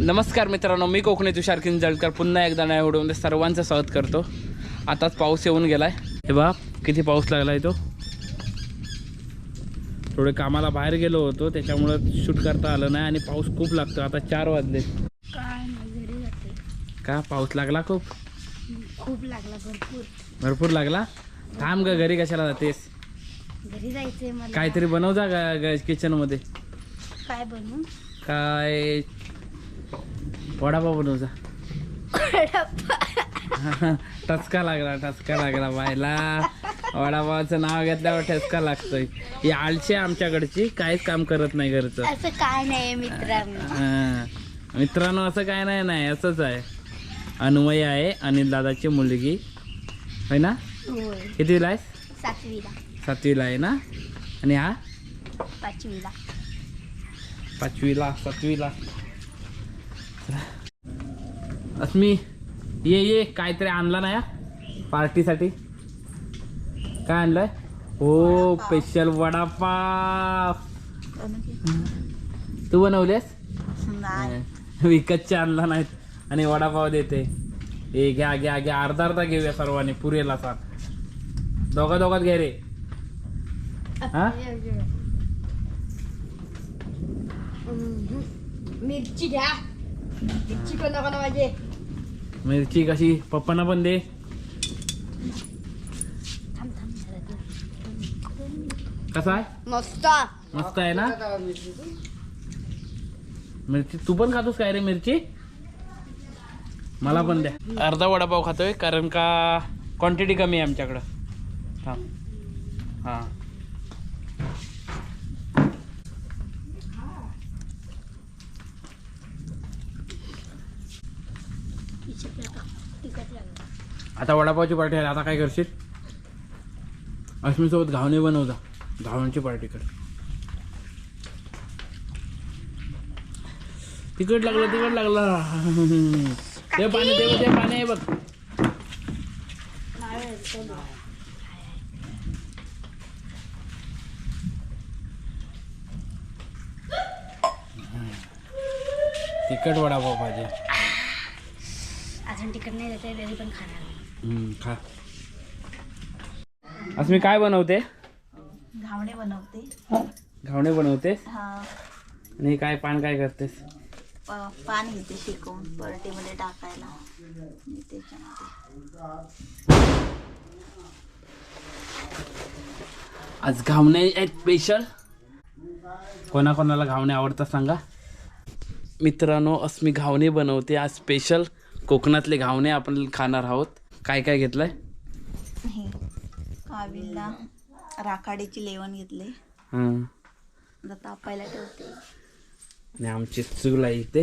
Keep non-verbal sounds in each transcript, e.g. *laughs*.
नमस्कार मित्रांनो मी कोकणी तुषार जळकर पुन्हा एकदा नाही व्हिडिओमध्ये सर्वांचं स्वागत करतो. आताच पाऊस येऊन गेलाय. हे बा किती पाऊस लागलाय तो. थोडे कामाला बाहेर गेलो होतो त्याच्यामुळं शूट करता आलं नाही आणि पाऊस खूप लागतो. आता चार वाजले. का? पाऊस लागला खूप? खूप लागला भरपूर. भरपूर लागला? थांब ग घरी कशाला जातेस? घरी जायचंय काहीतरी बनव जा ग किचनमध्ये काय बनवू? काय? वडापाव बनव जा टचका लागला टचका लागला बायला. वडापावचं नाव घेतल्यावर ठसका लागतोय. ही आळशी आहे आमच्याकडची काहीच काम करत नाही घरचं. असं काय नाही मित्रांनो. मित्रांनो असं काय नाही नाही असंच आहे. अन्वय आहे अनिल दादाची मुलगी. होय ना? कितीला आहेस? सातवीला. सातवीला आहे ना? आणि हा? पाचवीला. पाचवीला सातवीला. अस्मी ये ये काहीतरी आणला ना या पार्टीसाठी. काय आणलंय? हो स्पेशल वडापाव. तू बनवलेस विकतचे आणला नाहीत आणि वडापाव देते. हे घ्या घ्या घ्या. अर्धा अर्धा घेऊया सर्वांनी. पुरेला सांग दोघा दोघात घे रे. हा? मिरची घ्या. मिरची नको ना पाहिजे मिरची कशी? पप्पांना पण दे. कसा आहे? मस्त. मस्त आहे ना? मिरची तू पण खातोस काय रे मिरची? मला पण द्या. अर्धा वडापाव खातोय कारण का क्वांटिटी कमी आहे आमच्याकडं. थांब. हां तिखट लागलं आता वडापावची पार्टी आहे आता काय करशील? अश्मीसोबत घावणे बनव जा घावणची पार्टी कर. तिकट लागलं तिकट लागलं. ते पाणी ते पाणी आहे बघ. तिखट वडापाव पाहिजे. अजून तिखट नाही देते तरी पण खाणार. खा. आज मी काय बनवते? घावणे बनवते. घावणे बनवते? हा. आणि काय पान काय करतेस? प- पान घेते शेकवून परटीमध्ये टाकायला. आणि त्याच्यामध्ये. आज घावणे आहेत स्पेशल कोणाकोणाला घावणे आवडतात सांगा? मित्रांनो अस्मी घावणे बनवते. आज स्पेशल कोकणातले घावणे आपण खाणार आहोत. काय काय घेतलंय? हे कावीला राखाडीची लेवण घेतले. हां. आता तापायला ठेवते. आणि आमची चूल आहे इथे.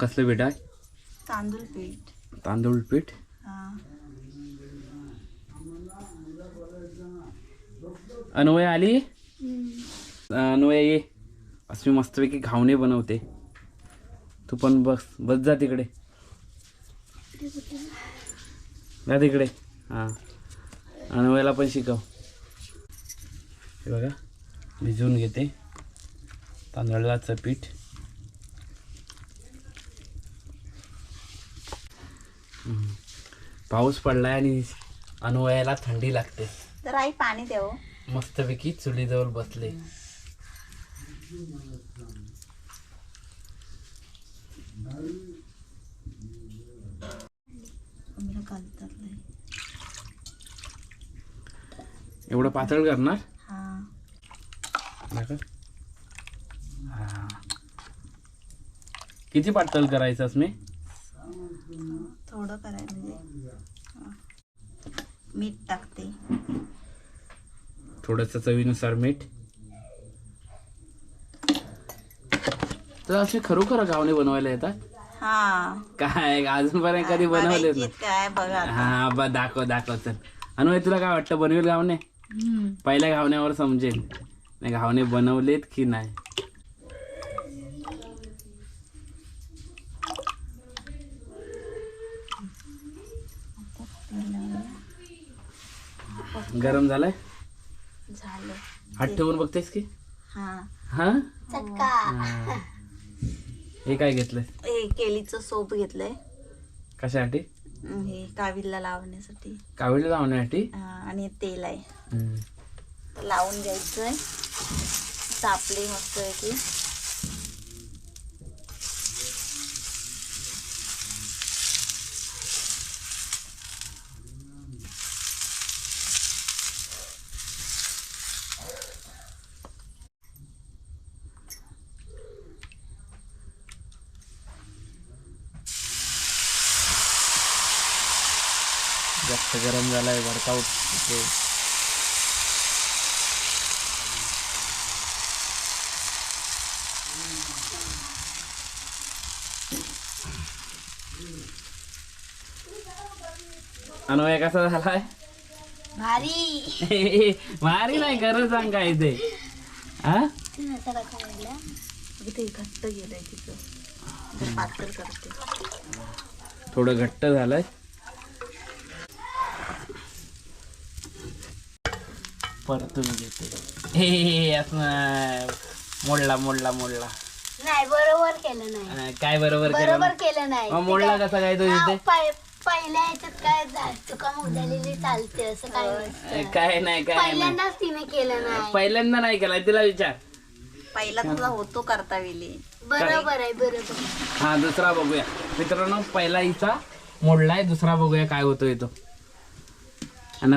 कसलं पीठ आहे? तांदूळ पीठ. तांदूळ पीठ हा अन्वय आली? अन्वय ये. असं मी मस्तपैकी घावणे बनवते. तू पण बस बस जा तिकडे. जा तिकडे. हां. अन्वयाला पण शिकव. हे बघा भिजवून घेते. तांदळाचं पीठ. पाऊस पडलाय आणि अन्वयाला थंडी लागते. तर आई पाणी देव. मस्तपैकी चुलीजवळ बसले. एवढं पातळ करणार हा नका? हा. किती पातळ करायचं मी थोडं करायचं म्हणजे. मीठ टाकते थोडस चवीनुसार मीठ. तर असे खरोखर गावणे बनवायला येतात? हा. काय अजूनपर्यंत कधी बनवलेत बघायची काय बघा ना हा बा दाखव दाखव चल. अनुय तुला काय वाटतं बनवेल गावणे पहिल्या घावण्यावर समजेल. नाही घावणे बनवलेत की नाही? गरम झालाय? झालं. हात ठेवून बघतेस की? हा. हा? चटका. हा. हे काय घेतलंय? हे केलीचं सोप घेतलंय. कशासाठी? अं, हे कावीलला लावण्यासाठी. कावीळ लावण्यासाठी? हा, आणि तेल आहे. हम्म. लावून घ्यायचंय. तापले मस्त आहे की. जास्त गरम झालाय वर्कआउट अनवय कसा झालाय? भारी. *laughs* मारी नाही खरं सांग काय ते हा घट्ट गेलंय करते थोडं घट्ट झालंय? परतून घेते. हे, असं. मोडला मोडला मोडला. नाही बरोबर केलं नाही. अं, काय बरोबर केलं बरोबर ना? केलं नाही. मग मोडला कसा काय तो इथे? पहि- पहिल्या याच्यात काय चुका झालेली चालते असं काय नसतं. काय नाही काय नाही. पहिल्यांदाच तिने केलं नाही. पहिल्यांदा नाही केला तिला विचार. पहिला तुला होतो करता वेली बरोबर आहे बरोबर. हा दुसरा बघूया. मित्रांनो पहिला हिचा मोडलाय दुसरा बघूया काय होतो तो.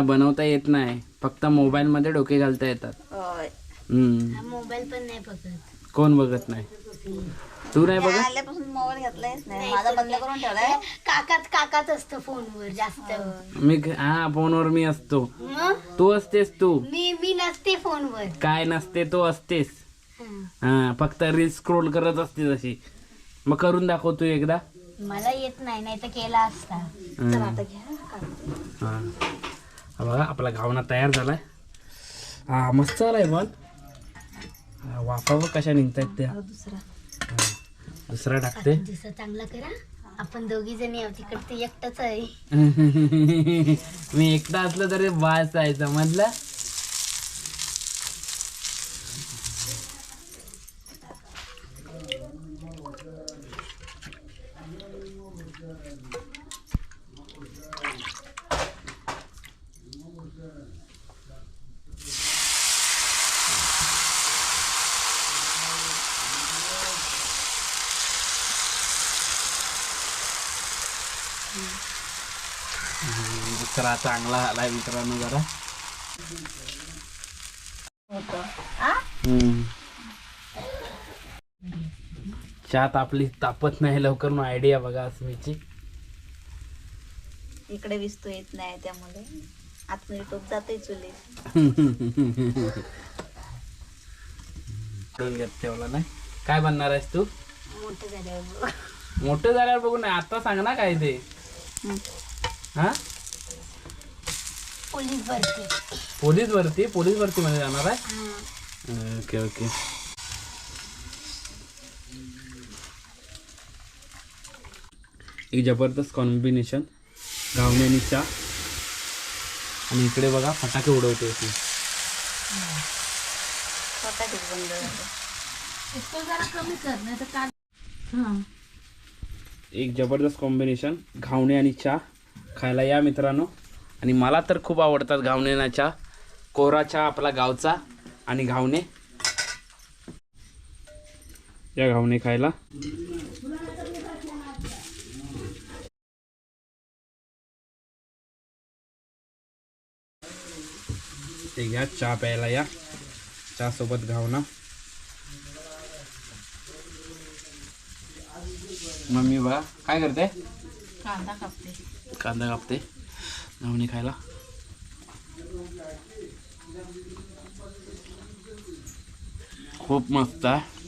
बनवता येत नाही. फक्त मोबाईल मध्ये डोके घालता येतात. हम्म. मोबाईल पण नाही बघत. कोण बघत नाही? तू नाही बघत? आल्यापासून मोबाईल घेतलायच नाही. माझा बंद करून ठेवलाय. काकात काकात असतं फोनवर जास्त. मी हा फोनवर मी असतो. मग? तू असतेस तू. मी मी नसते फोनवर. काय नसते तो असतेस. हं. हा फक्त रील स्क्रोल करत असते तशी मग करून दाखव तू एकदा. मला येत नाही नाही तर केला असता. हा. हा. हा बघा आपला घावना तयार झालाय. हा मस्त झालाय पण हा, वाफा बघ कशा निघतायत त्या. आता दुसरा. दुसरा टाकते. दिसा चांगला करा. आपण दोघी जणी आहोत तिकडे ते एकटाच आहे. *laughs* मी एकटा असलं तरी बास आहे समजलं दुसरा चांगला आलाय मित्रांनो जरा. होतं आ हम्म. चहा तापली तापत नाही लवकर मग आयडिया बघा अस्मीची इकडे विस्तू येत नाही त्यामुळे. आतमध्ये टोप जाते चुली *laughs* घेत ठेवला नाही. काय बनणार आहेस तू? मोठं झाल्यावर मोठं झाल्यावर बघू ना आता सांग ना काय ते. हा? पोलीस भरती पोलीस भरती पोलीस भरती मध्ये जाणार आहे? हा. Okay okay. एक जबरदस्त कॉम्बिनेशन घावणे आणि चहा आणि इकडे बघा फटाके उडवते ती एक जबरदस्त कॉम्बिनेशन घावणे आणि चहा खायला या मित्रांनो. आणि मला तर खूप आवडतात घावणे ना चहा कोरा चहा आपला गावचा आणि घावणे. या घावणे खायला. ते घ्या चहा प्यायला या. चहा सोबत घावना मम्मी बघा काय करते? कांदा कापते. कांदा कापते. घावणे खायला. खूप मस्त आहे.